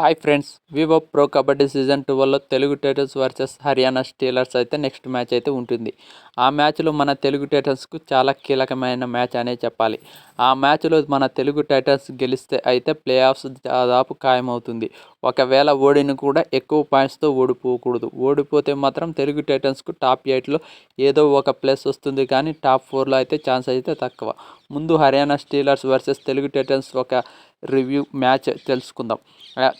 Hi friends Vivo Pro Kabaddi season టూవల్లో Telugu Titans versus Haryana Steelers అయితే next match అయితే ఉంటుంది. ఆ మ్యాచ్లో మన తెలుగు టైటన్స్కు చాలా కీలకమైన మ్యాచ్ అనే చెప్పాలి. ఆ మ్యాచ్లో మన తెలుగు టైటన్స్ గెలిస్తే అయితే ప్లే ఆఫ్స్ దాదాపు ఖాయమవుతుంది. ఒకవేళ ఓడిని కూడా ఎక్కువ పాయింట్స్తో ఓడిపోకూడదు. ఓడిపోతే మాత్రం తెలుగు టైటన్స్కు టాప్ ఎయిట్లో ఏదో ఒక ప్లేస్ వస్తుంది కానీ టాప్ ఫోర్లో అయితే ఛాన్స్ అయితే తక్కువ. ముందు Haryana Steelers versus Telugu Titans ఒక రివ్యూ మ్యాచ్ తెలుసుకుందాం.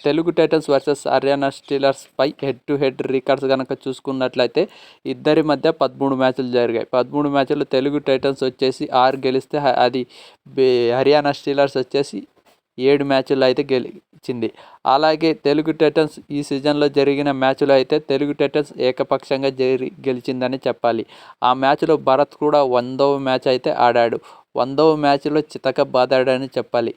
Telugu Titans versus Haryana Steelers pi head to head records కనుక చూసుకున్నట్లయితే ఇద్దరి మధ్య పదమూడు మ్యాచ్లు జరిగాయి. పదమూడు మ్యాచ్లు తెలుగు టైటన్స్ వచ్చేసి ఆరు గెలిస్తే అది హర్యానా స్టీలర్స్ వచ్చేసి ఏడు మ్యాచ్లు అయితే గెలి ఇచ్చింది. అలాగే తెలుగు టైటన్స్ ఈ సీజన్లో జరిగిన మ్యాచ్లో అయితే తెలుగు టైటన్స్ ఏకపక్షంగా జరి గెలిచిందని చెప్పాలి. ఆ మ్యాచ్లో భరత్ కూడా వందవ మ్యాచ్ అయితే ఆడాడు. వందవ మ్యాచ్లో చితక బాదాడని చెప్పాలి.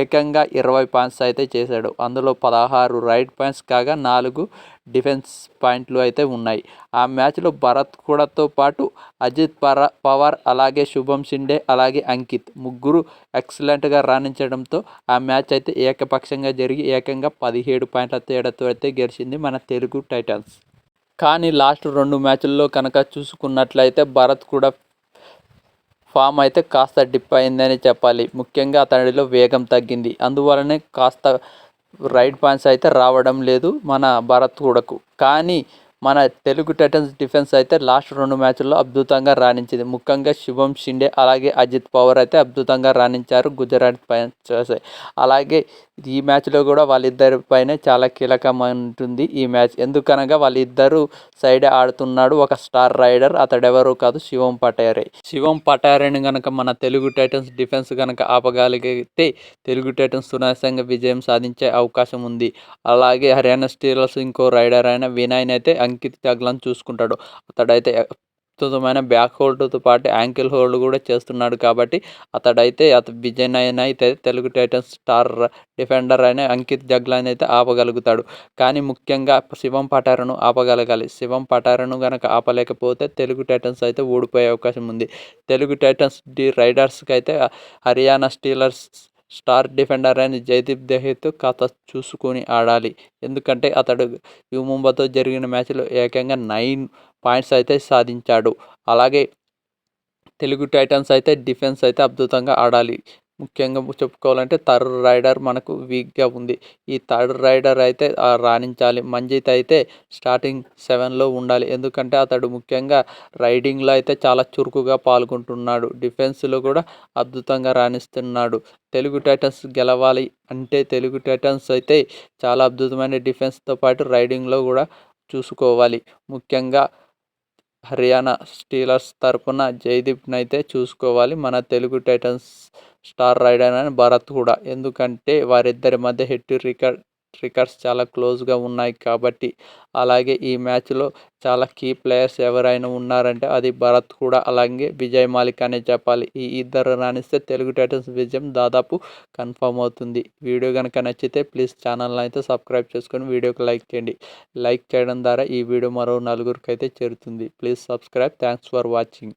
ఏకంగా ఇరవై పాయింట్స్ అయితే చేశాడు. అందులో పదహారు రైట్ పాయింట్స్ కాగా నాలుగు డిఫెన్స్ పాయింట్లు అయితే ఉన్నాయి. ఆ మ్యాచ్లో భరత్ కూడాతో పాటు అజిత్ పర పవార్ అలాగే శుభం షిండే అలాగే అంకిత్ ముగ్గురు ఎక్సలెంట్గా రాణించడంతో ఆ మ్యాచ్ అయితే ఏకపక్షంగా జరిగి ఏకంగా పదిహేడు పాయింట్ల తేడాతో అయితే గెలిచింది మన తెలుగు టైటన్స్. కానీ లాస్ట్ రెండు మ్యాచ్ల్లో కనుక చూసుకున్నట్లయితే భరత్ కూడా ఫామ్ అయితే కాస్త డిప్ అయిందని చెప్పాలి. ముఖ్యంగా అతడిలో వేగం తగ్గింది. అందువలనే కాస్త రైట్ పాయింట్స్ అయితే రావడం లేదు మన భరత్ కూడకు. కానీ మన తెలుగు టైటన్స్ డిఫెన్స్ అయితే లాస్ట్ రెండు మ్యాచ్ల్లో అద్భుతంగా రాణించింది. ముఖ్యంగా శుభం షిండే అలాగే అజిత్ పవర్ అయితే అద్భుతంగా రాణించారు గుజరాత్ పై అలాగే ఈ మ్యాచ్లో కూడా వాళ్ళిద్దరి పైన చాలా కీలకమంటుంది ఈ మ్యాచ్. ఎందుకనగా వాళ్ళిద్దరూ సైడ్ ఆడుతున్నాడు ఒక స్టార్ రైడర్ అతడెవరూ కాదు శివం పటారే. శివం పటారేని కనుక మన తెలుగు టైటన్స్ డిఫెన్స్ కనుక ఆపగలిగితే తెలుగు టైటన్స్ సునాయాసంగా విజయం సాధించే అవకాశం ఉంది. అలాగే హర్యానా స్టీలర్స్ ఇంకో రైడర్ అయిన వినాయన్ అయితే అంకిత్ జగ్లను చూసుకుంటాడు. అతడైతే అద్భుతమైన బ్యాక్ హోల్డ్తో పాటు యాంకిల్ హోల్డ్ కూడా చేస్తున్నాడు కాబట్టి అతడైతే అత విజయ్ నయన్ అయితే తెలుగు టైటన్స్ స్టార్ డిఫెండర్ అయిన అంకిత్ జగ్లాన్ అయితే ఆపగలుగుతాడు. కానీ ముఖ్యంగా శివం పటారను ఆపగలగాలి. శివం పటారను కనుక ఆపలేకపోతే తెలుగు టైటన్స్ అయితే ఓడిపోయే అవకాశం ఉంది. తెలుగు టైటన్స్ డి రైడర్స్కి అయితే హర్యానా స్టీలర్స్ స్టార్ డిఫెండర్ అయిన జయదీప్ దహేతో కథ చూసుకొని ఆడాలి. ఎందుకంటే అతడు యూ ముంబైతో జరిగిన మ్యాచ్లో ఏకంగా నైన్ పాయింట్స్ అయితే సాధించాడు. అలాగే తెలుగు టైటన్స్ అయితే డిఫెన్స్ అయితే అద్భుతంగా ఆడాలి. ముఖ్యంగా చెప్పుకోవాలంటే థర్డ్ రైడర్ మనకు వీక్గా ఉంది. ఈ థర్డ్ రైడర్ అయితే రాణించాలి. మంజిత్ అయితే స్టార్టింగ్ సెవెన్లో ఉండాలి. ఎందుకంటే అతడు ముఖ్యంగా రైడింగ్లో అయితే చాలా చురుకుగా పాల్గొంటున్నాడు. డిఫెన్స్లో కూడా అద్భుతంగా రాణిస్తున్నాడు. తెలుగు టైటన్స్ గెలవాలి అంటే తెలుగు టైటన్స్ అయితే చాలా అద్భుతమైన డిఫెన్స్తో పాటు రైడింగ్లో కూడా చూసుకోవాలి. ముఖ్యంగా హర్యానా స్టీలర్స్ తరపున జైదీప్ని అయితే చూసుకోవాలి. మన తెలుగు టైటన్స్ స్టార్ రైడర్ అని భరత్ కూడా. ఎందుకంటే వారిద్దరి మధ్య హెడ్ రికార్డ్ రికార్డ్స్ చాలా క్లోజ్గా ఉన్నాయి కాబట్టి అలాగే ఈ మ్యాచ్లో చాలా కీ ప్లేయర్స్ ఎవరైనా ఉన్నారంటే అది భరత్ కూడా. అలాగే విజయ్ మాలిక్ అనే చెప్పాలి. ఈ ఇద్దరు రాణిస్తే తెలుగు టైటన్స్ విజయం దాదాపు కన్ఫర్మ్ అవుతుంది. వీడియో కనుక నచ్చితే ప్లీజ్ ఛానల్ని అయితే సబ్స్క్రైబ్ చేసుకొని వీడియోకి లైక్ చేయండి. లైక్ చేయడం ద్వారా ఈ వీడియో మరో నలుగురికి అయితే చేరుతుంది. Please subscribe. Thanks for watching.